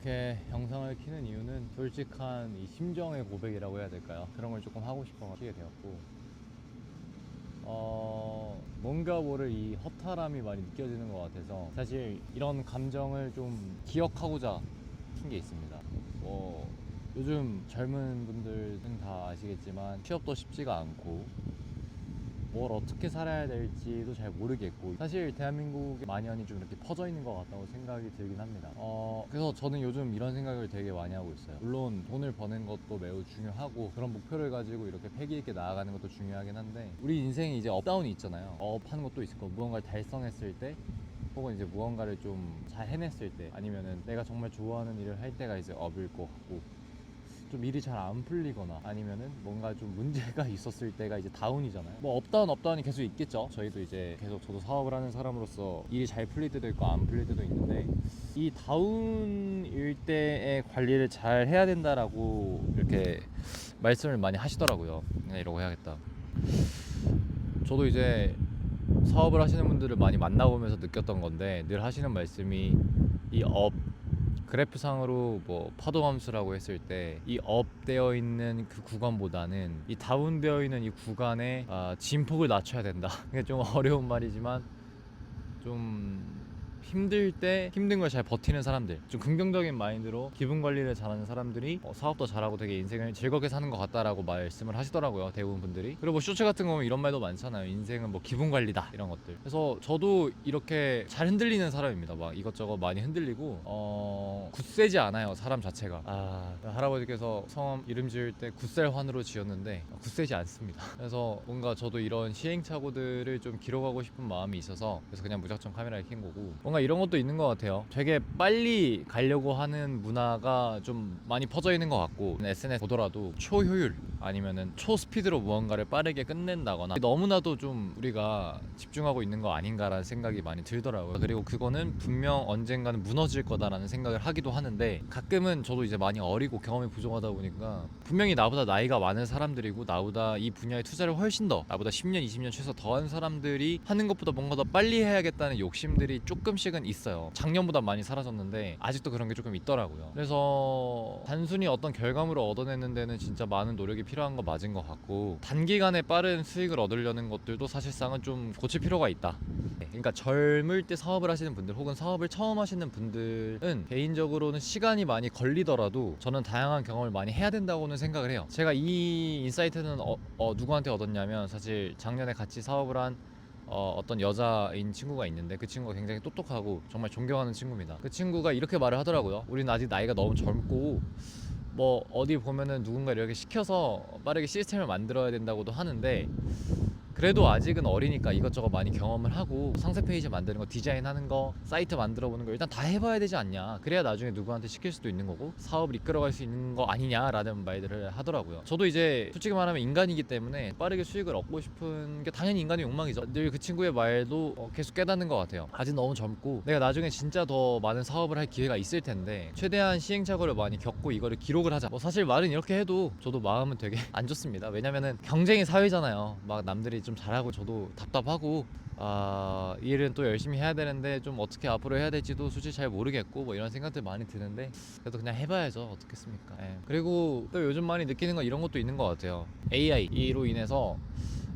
이렇게 영상을 키는 이유는 솔직한 이 심정의 고백이라고 해야 될까요? 그런 걸 조금 하고 싶어 하게 되었고 어 뭔가 모를 이 허탈함이 많이 느껴지는 것 같아서 사실 이런 감정을 좀 기억하고자 킨 게 있습니다. 뭐 요즘 젊은 분들은 다 아시겠지만 취업도 쉽지가 않고 뭘 어떻게 살아야 될지도 잘 모르겠고 사실 대한민국의 만연이 좀 이렇게 퍼져 있는 것 같다고 생각이 들긴 합니다. 어, 그래서 저는 요즘 이런 생각을 되게 많이 하고 있어요. 물론 돈을 버는 것도 매우 중요하고 그런 목표를 가지고 이렇게 패기 있게 나아가는 것도 중요하긴 한데 우리 인생이 이제 업다운이 있잖아요. 업하는 것도 있을 거고 무언가를 달성했을 때 혹은 이제 무언가를 좀 잘 해냈을 때 아니면은 내가 정말 좋아하는 일을 할 때가 이제 업일 것 같고 좀 일이 잘 안 풀리거나 아니면은 뭔가 좀 문제가 있었을 때가 이제 다운이잖아요. 뭐 업다운 업다운이 계속 있겠죠. 저희도 이제 계속 저도 사업을 하는 사람으로서 일이 잘 풀릴 때도 있고 안 풀릴 때도 있는데 이 다운일 때의 관리를 잘 해야 된다라고 이렇게 말씀을 많이 하시더라고요. 그냥 이러고 해야겠다. 저도 이제 사업을 하시는 분들을 많이 만나보면서 느꼈던 건데 늘 하시는 말씀이 이 업 그래프상으로 뭐 파도 함수라고 했을 때 이 업되어 있는 그 구간보다는 이 다운되어 있는 이 구간의 아, 진폭을 낮춰야 된다. 이게 좀 어려운 말이지만 좀 힘들 때 힘든 걸 잘 버티는 사람들 좀 긍정적인 마인드로 기분 관리를 잘하는 사람들이 어, 사업도 잘하고 되게 인생을 즐겁게 사는 것 같다라고 말씀을 하시더라고요 대부분 분들이. 그리고 뭐 쇼츠 같은 거 보면 이런 말도 많잖아요. 인생은 뭐 기분 관리다 이런 것들. 그래서 저도 이렇게 잘 흔들리는 사람입니다. 막 이것저것 많이 흔들리고 어 굳세지 않아요 사람 자체가. 아 할아버지께서 성함 이름 지을 때 굳셀환으로 지었는데 어, 굳세지 않습니다. 그래서 뭔가 저도 이런 시행착오들을 좀 기록하고 싶은 마음이 있어서 그래서 그냥 무작정 카메라를 켠 거고 뭔가 이런 것도 있는 것 같아요. 되게 빨리 가려고 하는 문화가 좀 많이 퍼져 있는 것 같고 SNS 보더라도 초효율 아니면은 초스피드로 무언가를 빠르게 끝낸다거나 너무나도 좀 우리가 집중하고 있는 거 아닌가라는 생각이 많이 들더라고요. 그리고 그거는 분명 언젠가는 무너질 거다라는 생각을 하기도 하는데 가끔은 저도 이제 많이 어리고 경험이 부족하다 보니까 분명히 나보다 나이가 많은 사람들이고 나보다 이 분야에 투자를 훨씬 더 나보다 10년 20년 최소 더한 사람들이 하는 것보다 뭔가 더 빨리 해야겠다는 욕심들이 조금씩 은 있어요. 작년보다 많이 사라졌는데 아직도 그런 게 조금 있더라고요. 그래서 단순히 어떤 결과물을 얻어내는 데는 진짜 많은 노력이 필요한 거 맞은 것 같고 단기간에 빠른 수익을 얻으려는 것들도 사실상은 좀 고칠 필요가 있다. 네, 그러니까 젊을 때 사업을 하시는 분들 혹은 사업을 처음 하시는 분들은 개인적으로는 시간이 많이 걸리더라도 저는 다양한 경험을 많이 해야 된다고는 생각을 해요. 제가 이 인사이트는 어, 어, 누구한테 얻었냐면 사실 작년에 같이 사업을 한 어, 어떤 여자인 친구가 있는데 그 친구가 굉장히 똑똑하고 정말 존경하는 친구입니다. 그 친구가 이렇게 말을 하더라고요. 우리는 아직 나이가 너무 젊고 뭐 어디 보면은 누군가 이렇게 시켜서 빠르게 시스템을 만들어야 된다고도 하는데 그래도 아직은 어리니까 이것저것 많이 경험을 하고 상세 페이지 만드는 거 디자인하는 거 사이트 만들어 보는 거 일단 다 해봐야 되지 않냐. 그래야 나중에 누구한테 시킬 수도 있는 거고 사업을 이끌어갈 수 있는 거 아니냐라는 말들을 하더라고요. 저도 이제 솔직히 말하면 인간이기 때문에 빠르게 수익을 얻고 싶은 게 당연히 인간의 욕망이죠. 늘 그 친구의 말도 어, 계속 깨닫는 것 같아요. 아직 너무 젊고 내가 나중에 진짜 더 많은 사업을 할 기회가 있을 텐데 최대한 시행착오를 많이 겪고 이거를 기록을 하자. 뭐 사실 말은 이렇게 해도 저도 마음은 되게 안 좋습니다. 왜냐면은 경쟁의 사회잖아요. 막 남들이 좀 잘하고 저도 답답하고 아, 이 일은 또 열심히 해야 되는데 좀 어떻게 앞으로 해야 될지도 솔직히 잘 모르겠고 뭐 이런 생각들 많이 드는데 그래도 그냥 해봐야죠. 어떻겠습니까? 예. 그리고 또 요즘 많이 느끼는 건 이런 것도 있는 것 같아요. AI로 인해서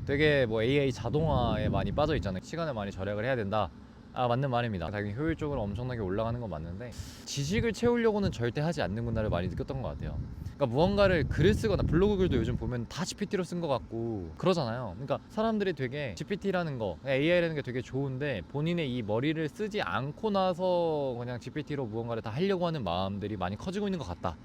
되게 뭐 AI 자동화에 많이 빠져 있잖아요. 시간을 많이 절약을 해야 된다 아 맞는 말입니다 당연히 효율적으로 엄청나게 올라가는 건 맞는데 지식을 채우려고는 절대 하지 않는구나를 많이 느꼈던 것 같아요 그러니까 무언가를 글을 쓰거나 블로그 글도 요즘 보면 다 GPT로 쓴 것 같고 그러잖아요. 그러니까 사람들이 되게 GPT라는 거, AI라는 게 되게 좋은데 본인의 이 머리를 쓰지 않고 나서 그냥 GPT로 무언가를 다 하려고 하는 마음들이 많이 커지고 있는 것 같다.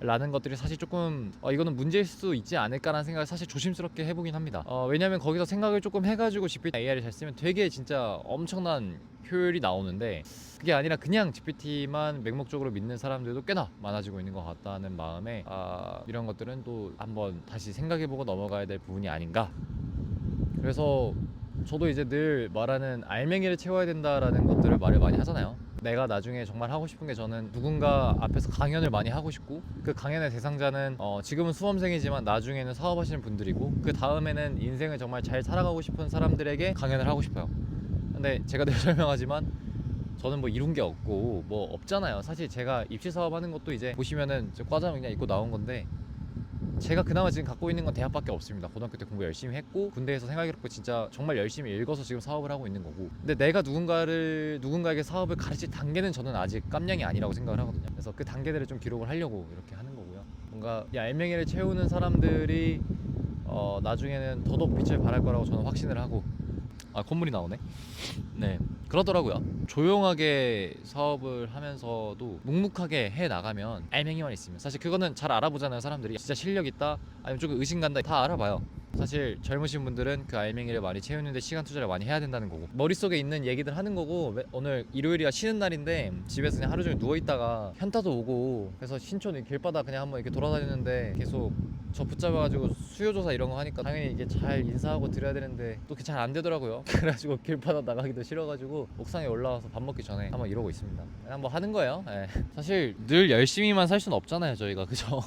라는 것들이 사실 조금 어, 이거는 문제일 수 있지 않을까라는 생각을 사실 조심스럽게 해보긴 합니다. 어, 왜냐하면 거기서 생각을 조금 해가지고 GPT AI를 잘 쓰면 되게 진짜 엄청난 효율이 나오는데 그게 아니라 그냥 GPT만 맹목적으로 믿는 사람들도 꽤나 많아지고 있는 것 같다는 마음에 아, 이런 것들은 또 한번 다시 생각해보고 넘어가야 될 부분이 아닌가. 그래서 저도 이제 늘 말하는 알맹이를 채워야 된다라는 것들을 말을 많이 하잖아요. 내가 나중에 정말 하고 싶은 게 저는 누군가 앞에서 강연을 많이 하고 싶고 그 강연의 대상자는 어 지금은 수험생이지만 나중에는 사업하시는 분들이고 그 다음에는 인생을 정말 잘 살아가고 싶은 사람들에게 강연을 하고 싶어요. 근데 제가 늘 설명하지만 저는 뭐 이룬 게 없고 뭐 없잖아요. 사실 제가 입시 사업 하는 것도 이제 보시면은 저 과자 그냥 입고 나온 건데 제가 그나마 지금 갖고 있는 건 대학밖에 없습니다. 고등학교 때 공부 열심히 했고 군대에서 생활기록부 진짜 정말 열심히 읽어서 지금 사업을 하고 있는 거고. 근데 내가 누군가를 누군가에게 사업을 가르칠 단계는 저는 아직 깜냥이 아니라고 생각을 하거든요. 그래서 그 단계들을 좀 기록을 하려고 이렇게 하는 거고요. 뭔가 이 알맹이를 채우는 사람들이 어, 나중에는 더더욱 빛을 발할 거라고 저는 확신을 하고 아 콧물이 나오네. 네 그러더라고요. 조용하게 사업을 하면서도 묵묵하게 해 나가면 알맹이만 있으면 사실 그거는 잘 알아보잖아요 사람들이 진짜 실력 있다 아니면 조금 의심 간다 다 알아봐요. 사실 젊으신 분들은 그 알맹이를 많이 채우는데 시간 투자를 많이 해야 된다는 거고. 머릿속에 있는 얘기들 하는 거고 매- 오늘 일요일이라 쉬는 날인데 집에서 그냥 하루 종일 누워 있다가 현타도 오고 그래서 신촌 이 길바닥 그냥 한번 이렇게 돌아다니는데 계속 저 붙잡아가지고 수요조사 이런 거 하니까 당연히 이게 잘 인사하고 드려야 되는데 또잘안 되더라고요. 그래가지고 길바닥 나가기도 싫어가지고 옥상에 올라와서 밥 먹기 전에 한번 이러고 있습니다. 뭐 하는 거예요. 예. 사실 늘 열심히만 살 수는 없잖아요 저희가. 그죠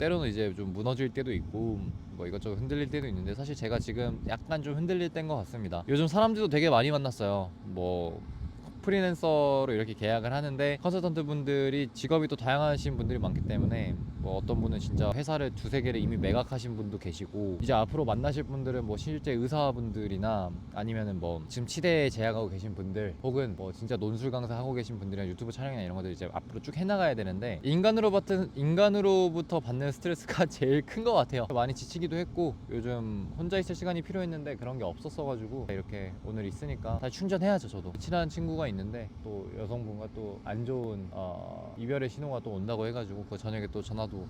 때로는 이제 좀 무너질 때도 있고 뭐 이것저것 흔들릴 때도 있는데 사실 제가 지금 약간 좀 흔들릴 때인 것 같습니다. 요즘 사람들도 되게 많이 만났어요. 뭐 프리랜서로 이렇게 계약을 하는데 컨설턴트 분들이 직업이 또 다양하신 분들이 많기 때문에 뭐 어떤 분은 진짜 회사를 두세 개를 이미 매각하신 분도 계시고 이제 앞으로 만나실 분들은 뭐 실제 의사분들이나 아니면은 뭐 지금 치대에 재학하고 계신 분들 혹은 뭐 진짜 논술 강사 하고 계신 분들이나 유튜브 촬영이나 이런 것들 이제 앞으로 쭉 해나가야 되는데 인간으로 받은 인간으로부터 받는 스트레스가 제일 큰 것 같아요. 많이 지치기도 했고 요즘 혼자 있을 시간이 필요했는데 그런 게 없었어가지고 이렇게 오늘 있으니까 다시 충전해야죠 저도. 친한 친구가 있는 데 또 여성분과 또 안 좋은 어, 이별의 신호가 또 온다고 해가지고 그 저녁에 또 전화도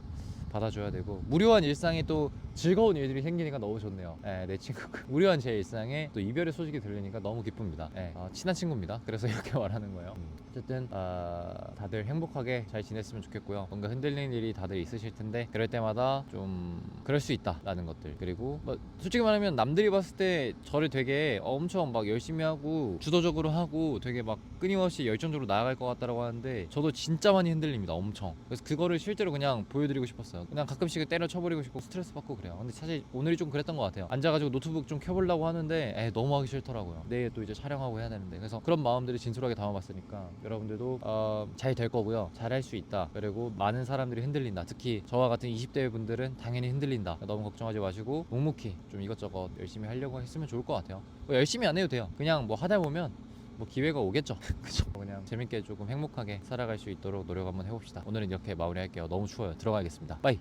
받아줘야 되고 무료한 일상에 또 즐거운 일들이 생기니까 너무 좋네요. 예, 내 친구 무료한 제 일상에 또 이별의 소식이 들리니까 너무 기쁩니다. 예, 어, 친한 친구입니다. 그래서 이렇게 말하는 거예요. 음, 어쨌든 아, 다들 행복하게 잘 지냈으면 좋겠고요. 뭔가 흔들리는 일이 다들 있으실 텐데 그럴 때마다 좀 그럴 수 있다라는 것들 그리고 뭐 솔직히 말하면 남들이 봤을 때 저를 되게 엄청 막 열심히 하고 주도적으로 하고 되게 막 끊임없이 열정적으로 나아갈 것 같다라고 하는데 저도 진짜 많이 흔들립니다. 엄청. 그래서 그거를 실제로 그냥 보여드리고 싶었어요. 그냥 가끔씩 때려 쳐버리고 싶고 스트레스 받고 그래요. 근데 사실 오늘이 좀 그랬던 것 같아요. 앉아가지고 노트북 좀 켜보려고 하는데 에 너무 하기 싫더라고요. 내일 또 이제 촬영하고 해야 되는데 그래서 그런 마음들을 진솔하게 담아봤으니까 여러분들도 어, 잘될 거고요. 잘 할 수 있다. 그리고 많은 사람들이 흔들린다. 특히 저와 같은 20대 분들은 당연히 흔들린다. 너무 걱정하지 마시고 묵묵히 좀 이것저것 열심히 하려고 했으면 좋을 것 같아요. 뭐 열심히 안 해도 돼요. 그냥 뭐 하다 보면 뭐 기회가 오겠죠. 그죠? 그냥 재밌게 조금 행복하게 살아갈 수 있도록 노력 한번 해봅시다. 오늘은 이렇게 마무리할게요. 너무 추워요. 들어가야겠습니다. 빠이.